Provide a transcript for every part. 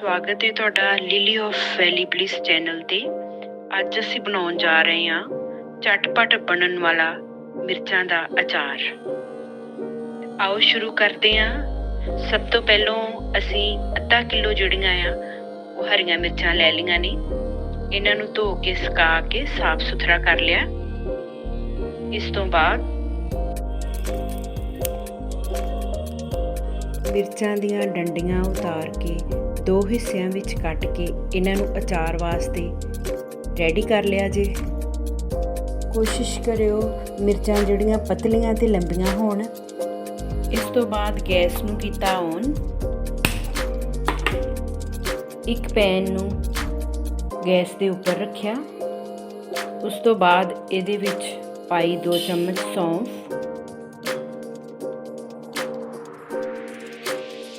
ਸਵਾਗਤ ਹੈ ਤੁਹਾਡਾ lily of valley bliss channel ਤੇ। ਅੱਜ ਅਸੀਂ ਬਣਾਉਣ ਜਾ ਰਹੇ ਹਾਂ ਚਟਪਟ ਬਣਨ ਵਾਲਾ ਮਿਰਚਾਂ ਦਾ ਅਚਾਰ। ਆਓ ਸ਼ੁਰੂ ਕਰਦੇ ਹਾਂ। ਸਭ ਤੋਂ ਪਹਿਲਾਂ ਅਸੀਂ ਅੱਧਾ ਕਿਲੋ ਜਿਹੜੀਆਂ ਆ, ਉਹ ਹਰੀਆਂ ਮਿਰਚਾਂ ਲੈ ਲਈਆਂ ਨੇ। ਇਹਨਾਂ ਨੂੰ ਧੋ ਕੇ, ਸੁਕਾ ਕੇ ਸਾਫ਼ ਸੁਥਰਾ ਕਰ ਲਿਆ। ਇਸ ਤੋਂ ਬਾਅਦ ਮਿਰਚਾਂ ਦੀਆਂ ਡੰਡੀਆਂ ਉਤਾਰ ਕੇ ਦੋ ਹਿੱਸਿਆਂ ਵਿੱਚ ਕੱਟ ਕੇ ਇਹਨਾਂ ਨੂੰ ਅਚਾਰ ਵਾਸਤੇ ਰੈਡੀ ਕਰ ਲਿਆ ਜੇ। ਕੋਸ਼ਿਸ਼ ਕਰਿਓ ਮਿਰਚਾਂ ਜਿਹੜੀਆਂ ਪਤਲੀਆਂ ਤੇ ਲੰਬੀਆਂ ਹੋਣ। ਇਸ ਤੋਂ ਬਾਅਦ ਗੈਸ ਨੂੰ ਕੀਤਾ ਔਨ ਇੱਕ ਪੈਨ ਨੂੰ ਗੈਸ ਦੇ ਉੱਪਰ ਰੱਖਿਆ। ਉਸ ਤੋਂ ਬਾਅਦ ਇਹਦੇ ਵਿੱਚ ਪਾਈ 2 ਚਮਚ ਸੌਂਫ।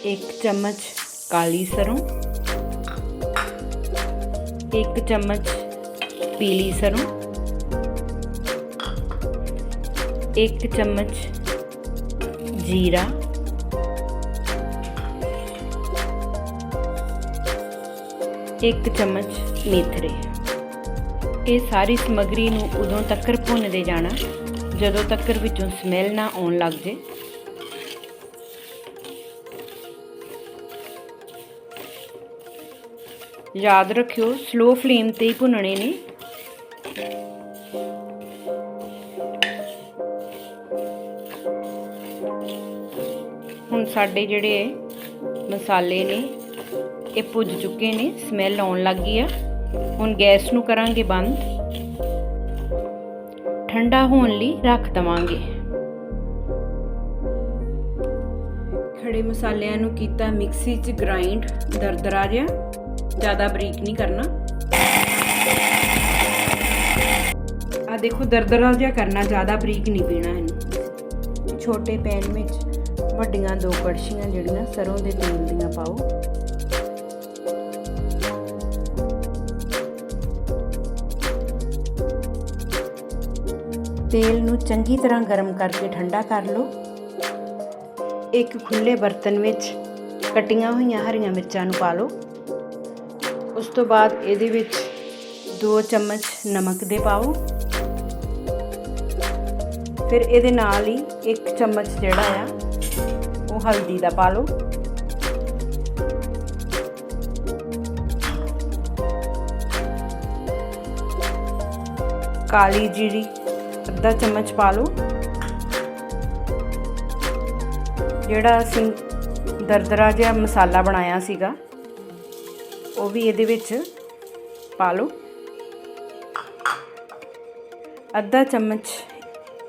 ਇੱਕ ਚਮਚ ਕਾਲੀ ਸਰੋਂ ਇੱਕ ਚਮਚ ਪੀਲੀ ਸਰੋਂ ਇੱਕ ਚਮਚ ਜੀਰਾ ਇੱਕ ਚਮਚ ਮੇਥਰੇ ਇਹ ਸਾਰੀ ਸਮਗਰੀ ਨੂੰ ਉਦੋਂ ਤੱਕ ਭੁੰਨਦੇ ਜਾਣਾ ਜਦੋਂ ਤੱਕ ਵਿੱਚੋਂ ਸਮੈਲ ਨਾ ਆਉਣ ਲੱਗ ਜੇ। ਯਾਦ ਰੱਖਿਓ ਸਲੋ ਫਲੇਮ ਤੇ ਹੀ ਭੁੰਨਣੇ ਨੇ। ਹੁਣ ਸਾਡੇ ਜਿਹੜੇ ਮਸਾਲੇ ਨੇ, ਇਹ ਭੁੱਜ ਚੁੱਕੇ ਨੇ ਸਮੈਲ ਆਉਣ ਲੱਗ ਗਈ ਆ। ਹੁਣ ਗੈਸ ਨੂੰ ਕਰਾਂਗੇ ਬੰਦ। ਠੰਡਾ ਹੋਣ ਲਈ ਰੱਖ ਦਵਾਂਗੇ। ਖੜੇ ਮਸਾਲਿਆਂ ਨੂੰ ਕੀਤਾ ਮਿਕਸੀ 'ਚ ਗ੍ਰਾਈਂਡ ਦਰਦਰਾ ਜਿਹਾ ਜ਼ਿਆਦਾ ਬਰੀਕ ਨਹੀਂ ਕਰਨਾ। ਆ ਦੇਖੋ ਦਰਦਰਾ ਜਿਹਾ ਕਰਨਾ, ਜ਼ਿਆਦਾ ਬਰੀਕ ਨਹੀਂ ਪੀਣਾ ਇਹਨੂੰ। ਛੋਟੇ ਪੈਨ ਵਿੱਚ ਵੱਡੀਆਂ ਦੋ ਕੜਛੀਆਂ ਜਿਹੜੀਆਂ, ਸਰੋਂ ਦੇ ਤੇਲ ਦੀਆਂ ਪਾਓ। ਤੇਲ ਨੂੰ ਚੰਗੀ ਤਰ੍ਹਾਂ ਗਰਮ ਕਰਕੇ ਠੰਡਾ ਕਰ ਲਓ। ਇੱਕ ਖੁੱਲੇ ਬਰਤਨ ਵਿੱਚ ਕਟੀਆਂ ਹੋਈਆਂ ਹਰੀਆਂ ਮਿਰਚਾਂ ਨੂੰ ਪਾ ਲਓ। ਉਸ ਤੋਂ ਬਾਅਦ ਇਹਦੇ ਵਿੱਚ 2 ਚਮਚ ਨਮਕ ਦੇ ਪਾਓ। ਫਿਰ ਇਹਦੇ ਨਾਲ ਹੀ 1 ਚਮਚ ਜਿਹੜਾ ਆ, ਉਹ ਹਲਦੀ ਦਾ ਪਾ ਲਓ। ਕਾਲੀ ਜੀਰੀ ਅੱਧਾ ਚਮਚ ਪਾ ਲਓ। ਜਿਹੜਾ ਅਸੀਂ ਦਰਦਰਾ ਜਿਹਾ ਮਸਾਲਾ ਬਣਾਇਆ ਸੀਗਾ ਉਹ ਵੀ ਇਹਦੇ ਵਿੱਚ ਪਾ ਲਓ। ਅੱਧਾ ਚਮਚ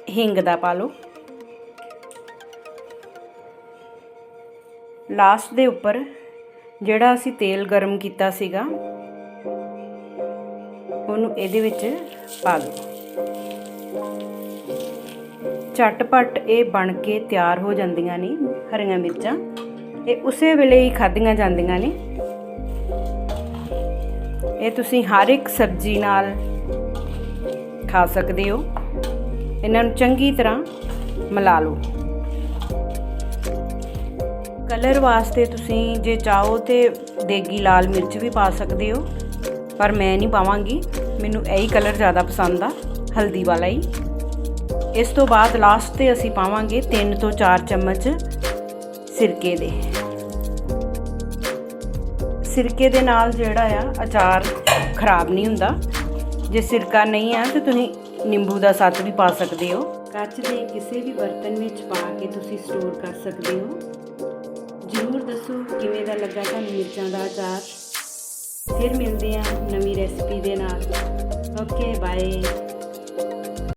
ਹਿੰਗ ਦਾ ਪਾ ਲਓ। ਲਾਸਟ ਦੇ ਉੱਪਰ ਜਿਹੜਾ ਅਸੀਂ ਤੇਲ ਗਰਮ ਕੀਤਾ ਸੀਗਾ, ਉਹਨੂੰ ਇਹਦੇ ਵਿੱਚ ਪਾ ਦਿਓ ਝਟਪਟ ਇਹ ਬਣ ਕੇ ਤਿਆਰ ਹੋ ਜਾਂਦੀਆਂ ਨੇ ਹਰੀਆਂ ਮਿਰਚਾਂ। ਇਹ ਉਸੇ ਵੇਲੇ ਹੀ ਖਾਧੀਆਂ ਜਾਂਦੀਆਂ ਨੇ। ਇਹ ਤੁਸੀਂ ਹਰ ਇੱਕ ਸਬਜ਼ੀ ਨਾਲ ਖਾ ਸਕਦੇ ਹੋ। ਇਹਨਾਂ ਨੂੰ ਚੰਗੀ ਤਰ੍ਹਾਂ ਮਿਲਾ ਲਓ। ਕਲਰ ਵਾਸਤੇ ਤੁਸੀਂ ਜੇ ਚਾਹੋ ਤੇ ਦੇਗੀ ਲਾਲ ਮਿਰਚ ਵੀ ਪਾ ਸਕਦੇ ਹੋ, ਪਰ ਮੈਂ ਨਹੀਂ ਪਾਵਾਂਗੀ। ਮੈਨੂੰ ਇਹੀ ਕਲਰ ਜ਼ਿਆਦਾ ਪਸੰਦ ਆ, ਹਲਦੀ ਵਾਲਾ ਹੀ। ਇਸ ਤੋਂ ਬਾਅਦ ਲਾਸਟ ਤੇ ਅਸੀਂ ਪਾਵਾਂਗੇ 3 ਤੋਂ 4 ਚਮਚ ਸਿਰਕੇ ਦੇ। ਸਿਰਕੇ ਦੇ ਨਾਲ ਜਿਹੜਾ ਆ, ਅਚਾਰ ਖਰਾਬ ਨਹੀਂ ਹੁੰਦਾ। ਜੇ ਸਿਰਕਾ ਨਹੀਂ ਆ, ਤਾਂ ਤੁਸੀਂ ਨਿੰਬੂ ਦਾ ਸੱਤ ਵੀ ਪਾ ਸਕਦੇ ਹੋ। ਕੱਚ ਦੇ ਕਿਸੇ ਵੀ ਬਰਤਨ ਵਿੱਚ ਪਾ ਕੇ ਤੁਸੀਂ ਸਟੋਰ ਕਰ ਸਕਦੇ ਹੋ। ਜ਼ਰੂਰ ਦੱਸੋ ਕਿਵੇਂ ਦਾ ਲੱਗਾ ਤੁਹਾਨੂੰ ਮਿਰਚਾਂ ਦਾ ਅਚਾਰ। ਫਿਰ ਮਿਲਦੇ ਆ ਨਵੀਂ ਰੈਸਪੀ ਦੇ ਨਾਲ। Okay bye